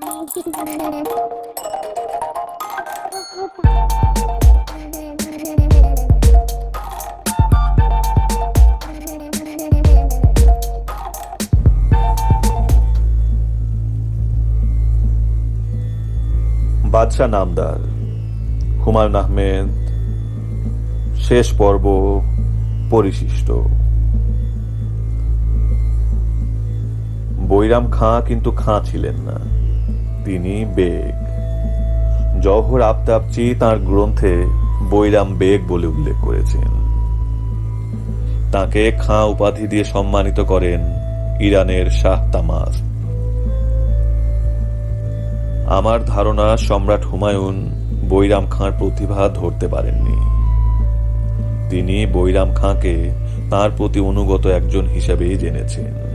বাদশাহ নামদার হুমায়ুন আহমেদ শেষ পর্ব পরিশিষ্ট। বৈরাম খাঁ কিন্তু খাঁ ছিলেন না। তিনি বেগ। জওহর আফতাবচি তার গ্রন্থে বৈরাম বেগ বলে উল্লেখ করেছেন। তাকে খাঁ উপাধি দিয়ে সম্মানিত করেন ইরানের শাহ তামাস। আমার ধারণা সম্রাট হুমায়ুন বৈরাম খাঁর প্রতিভা ধরতে পারেননি। তিনি বৈরাম খাঁকে তার প্রতি অনুগত একজন হিসেবেই জেনেছেন।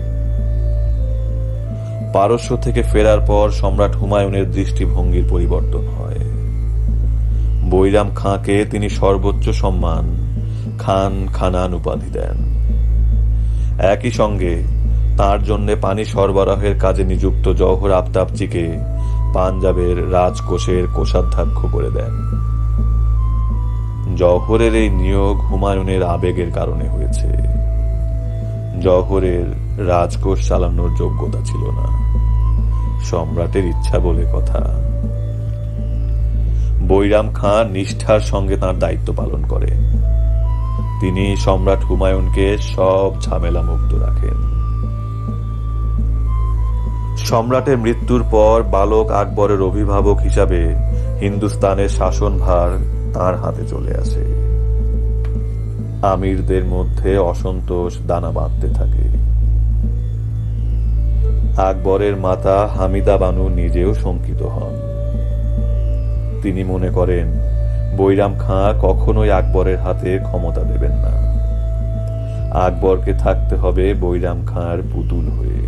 পারস্য থেকে ফেরার পর সম্রাট হুমায়ুনের দৃষ্টিভঙ্গির পরিবর্তন হয়। বৈরাম খাঁকে তিনি সর্বোচ্চ সম্মান, খান খানান উপাধি দেন। একই সঙ্গে তার জন্য পানি সরবরাহের কাজে নিযুক্ত জওহর আফতাবচিকে পাঞ্জাবের রাজকোষের কোষাধ্যক্ষ করে দেন। জওহরের এই নিয়োগ হুমায়ুনের আবেগের কারণে হয়েছে। জওহরের রাজকোষ চালানোর যোগ্যতা ছিল না। সম্রাটের ইচ্ছা বলে কথা। বৈরাম খান নিষ্ঠার সঙ্গে তার দায়িত্ব পালন করে। তিনি সম্রাট হুমায়ুনকে সব ঝামেলা মুক্ত রাখেন। সম্রাটের মৃত্যুর পর বালক আকবরের অভিভাবক হিসাবে হিন্দুস্তানের শাসনভার তার হাতে চলে আসে। আমিরদের মধ্যে অসন্তোষ দানা বাঁধতে থাকে। আকবরের মাতা হামিদা বানু নিজেও শঙ্কিত হন। তিনি মনে করেন, বৈরাম খাঁ কখনোই আকবরের হাতে ক্ষমতা দেবেন না। আকবরকে থাকতে হবে বৈরাম খাঁর পুতুল হয়ে।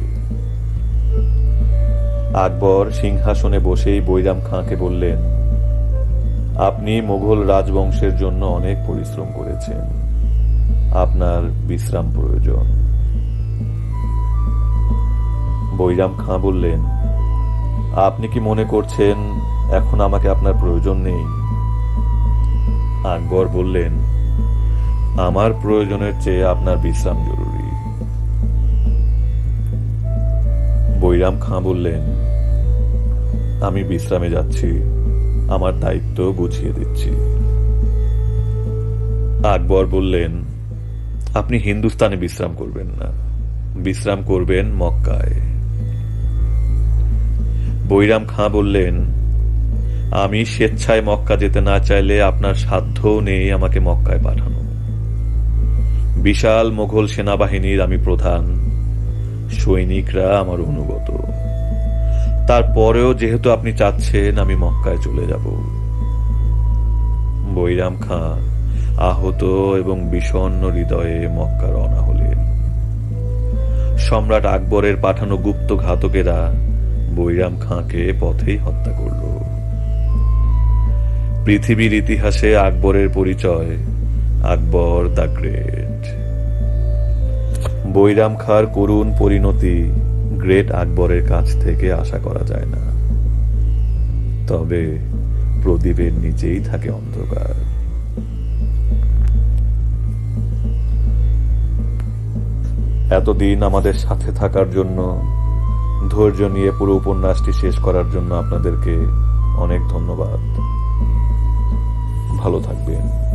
আকবর সিংহাসনে বসেই বৈরাম খাঁকে বললেন, আপনি মোগল রাজবংশের জন্য অনেক পরিশ্রম করেছেন। আপনার বিশ্রাম প্রয়োজন। বৈরাম খাঁ বললেন, আপনি কি মনে করছেন এখন আমাকে আপনার প্রয়োজন নেই? আকবর বললেন, আমার প্রয়োজনের চেয়ে আপনার বিশ্রাম জরুরি। বৈরাম খাঁ বললেন, আমি বিশ্রামে যাচ্ছি, আমার দায়িত্ব বুঝিয়ে দিচ্ছি। আকবর বললেন, আপনি হিন্দুস্তানে বিশ্রাম করবেন না। বিশ্রাম করবেন মক্কায়। বৈরাম খাঁ বললেন, আমি স্বেচ্ছায় মক্কা যেতে না চাইলে আপনার সাধ্যও নেই আমাকে মক্কায় পাঠানো। বিশাল মোঘল সেনাবাহিনীর আমি প্রধান, সৈনিকরা আমার অনুগত। তারপরেও যেহেতু আপনি চাচ্ছেন, আমি মক্কায় চলে যাব বৈরাম খাঁ আহত এবং বিষণ্ণ হৃদয়ে মক্কা রওনা হলেন। সম্রাট আকবরের পাঠানো গুপ্ত ঘাতকেরা বৈরাম খাঁকে পথেই হত্যা করল। পৃথিবীর ইতিহাসে আকবরের পরিচয় আকবর দ্য গ্রেট। বৈরাম খাঁর করুণ পরিণতি গ্রেট আকবরের কাছ থেকে আশা করা যায় না। তবে প্রদীপের নিচেই থাকে অন্ধকার। এতদিন আমাদের সাথে থাকার জন্য ধৈর্য নিয়ে পুরো উপন্যাসটি শেষ করার জন্য আপনাদেরকে অনেক ধন্যবাদ। ভালো থাকবেন।